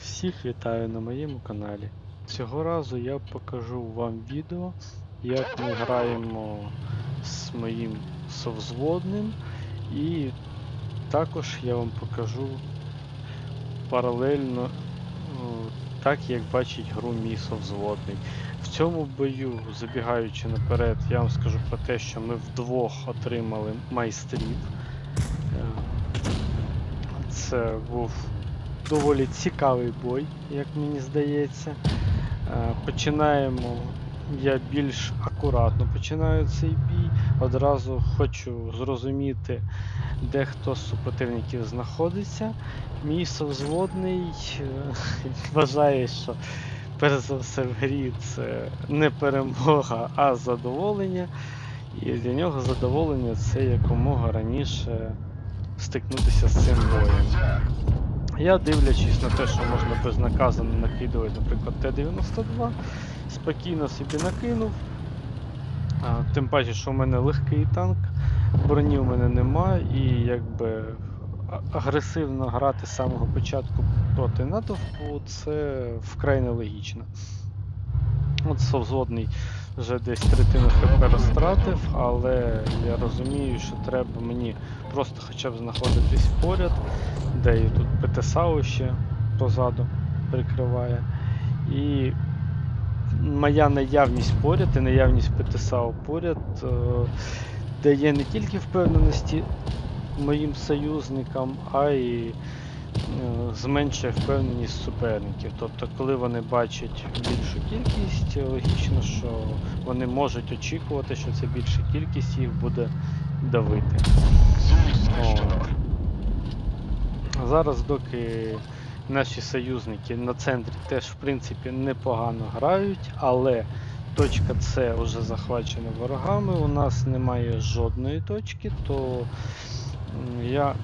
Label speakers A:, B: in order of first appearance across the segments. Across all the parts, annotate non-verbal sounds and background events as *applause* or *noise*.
A: Всіх вітаю на моєму каналі. Цього разу я покажу вам відео, як ми граємо з моїм совзводним, і також я вам покажу паралельно так, як бачить гру мій совзводний. В цьому бою, забігаючи наперед, я вам скажу про те, що ми вдвох отримали майстрів. Е, Це був доволі цікавий бой, як мені здається. Е, Починаємо. Я більш акуратно починаю цей бій. Одразу хочу зрозуміти, де хто з супротивників знаходиться. Мій совзводний е, *laughs* вважає, що перш за все в грі це не перемога, а задоволення. І для нього задоволення це якомога раніше стикнутися з цим боєм. Я дивлячись на те, що можна безнаказано накидувати, наприклад, Т-92, спокійно собі накинув. Тим паче, що в мене легкий танк, броні в мене немає і якби агресивно грати з самого початку проти натовпу це вкрай нелогічно. От совзводний вже десь третину ХП розтратив, але я розумію, що треба мені просто хоча б знаходитись поряд, де і тут ПТСАУ ще позаду прикриває. І моя наявність поряд і наявність ПТСАУ поряд е, дає не тільки впевненості моїм союзникам, а й зменшує впевненість суперників. Тобто, коли вони бачать більшу кількість, логічно, що вони можуть очікувати, що ця більша кількість їх буде давити. От. Зараз, доки наші союзники на центрі теж в принципі непогано грають, але точка С вже захвачена ворогами, у нас немає жодної точки, то я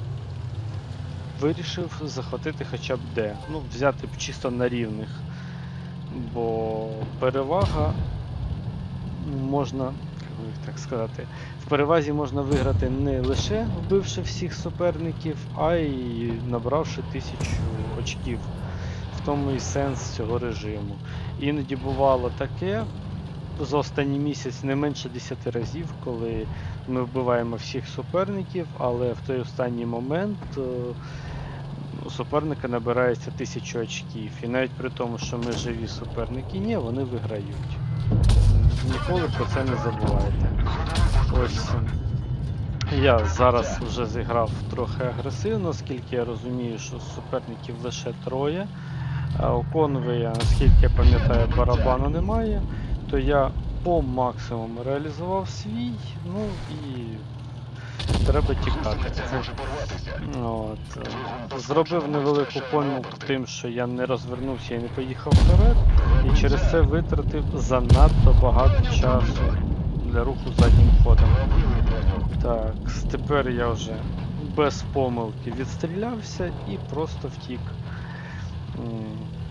A: вирішив захватити хоча б Д. Ну, взяти б чисто на рівних. Бо перевага можна, як так сказати, в перевазі можна виграти не лише вбивши всіх суперників, а й набравши тисячу очків. В тому і сенс цього режиму. Іноді бувало таке за останній місяць не менше 10 разів, коли ми вбиваємо всіх суперників, але в той останній момент е, у суперника набирається тисячу очків. І навіть при тому, що ми живі суперники, ні, вони виграють. Ніколи про це не забувайте. Ось я зараз вже зіграв трохи агресивно, оскільки я розумію, що суперників лише троє. А у конвея, наскільки я пам'ятаю, барабану немає, то я по максимуму реалізував свій, ну і треба тікати. От. е, Зробив невелику помилку тим, що я не розвернувся і не поїхав вперед, і через це витратив занадто багато часу для руху заднім ходом. Так, тепер я вже без помилки відстрілявся і просто втік.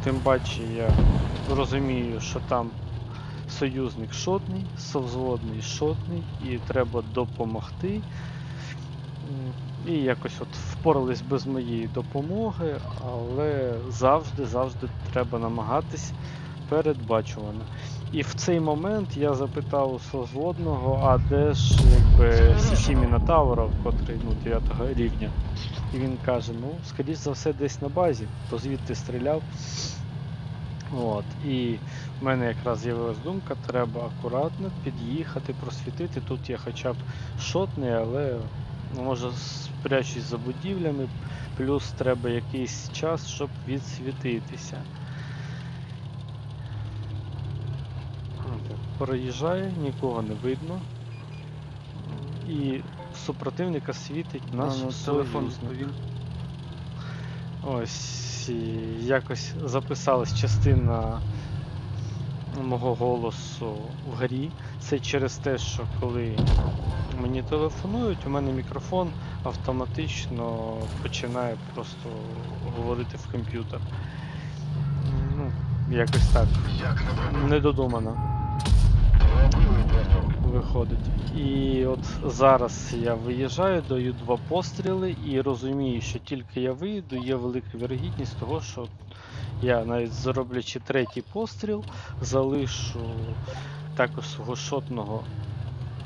A: Тим паче я розумію, що там союзник шотний, совзводний шотний, і треба допомогти. І якось от впорались без моєї допомоги, але завжди, завжди треба намагатись передбачувано. І в цей момент я запитав у созводного, а де ж якби Сісі Мінотавра, котрий ну, 9 рівня. І він каже, ну, скоріш за все, десь на базі, бо звідти стріляв. От. І в мене якраз з'явилась думка, треба акуратно під'їхати, просвітити. Тут я хоча б шотний, але ну, може спрячусь за будівлями, плюс треба якийсь час, щоб відсвітитися. Проїжджає, нікого не видно. І супротивника світить наш
B: ну, телефон.
A: Ось якось записалась частина мого голосу в грі. Це через те, що коли мені телефонують, у мене мікрофон автоматично починає просто говорити в комп'ютер. Ну, якось так. Недодумано виходить. І от зараз я виїжджаю, даю два постріли і розумію, що тільки я виїду, є велика вірогідність того, що Я навіть зроблячи третій постріл, залишу також свого шотного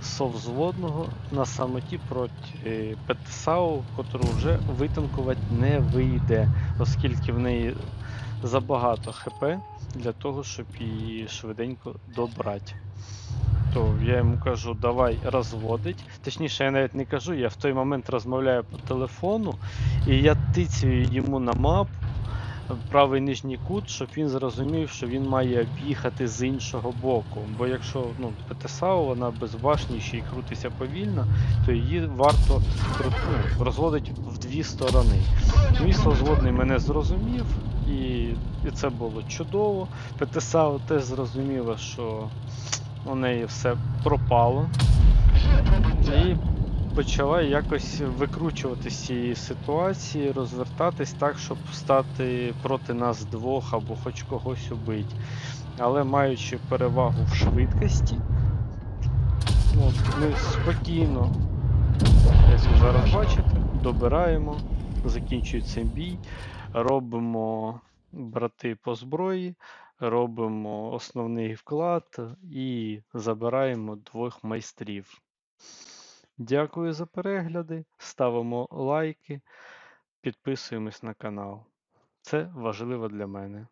A: совзводного на самоті проти ПТСАУ, котру вже витанкувати не вийде, оскільки в неї забагато ХП для того, щоб її швиденько добрати. То я йому кажу, давай розводить. Точніше, я навіть не кажу, я в той момент розмовляю по телефону, і я тицюю йому на мапу правий нижній кут, щоб він зрозумів, що він має об'їхати з іншого боку. Бо якщо ну, ПТСАУ, вона без башні ще й крутиться повільно, то її варто ну, розводити в дві сторони. Мій созводний мене зрозумів, і, і це було чудово. ПТСАУ теж зрозуміла, що у неї все пропало. І почала якось викручувати з цієї ситуації, розвертатись так, щоб стати проти нас двох або хоч когось убити. Але маючи перевагу в швидкості, от, ми спокійно, як ви зараз бачите, добираємо, закінчується бій, робимо брати по зброї, робимо основний вклад і забираємо двох майстрів. Дякую за перегляди, ставимо лайки, підписуємось на канал. Це важливо для мене.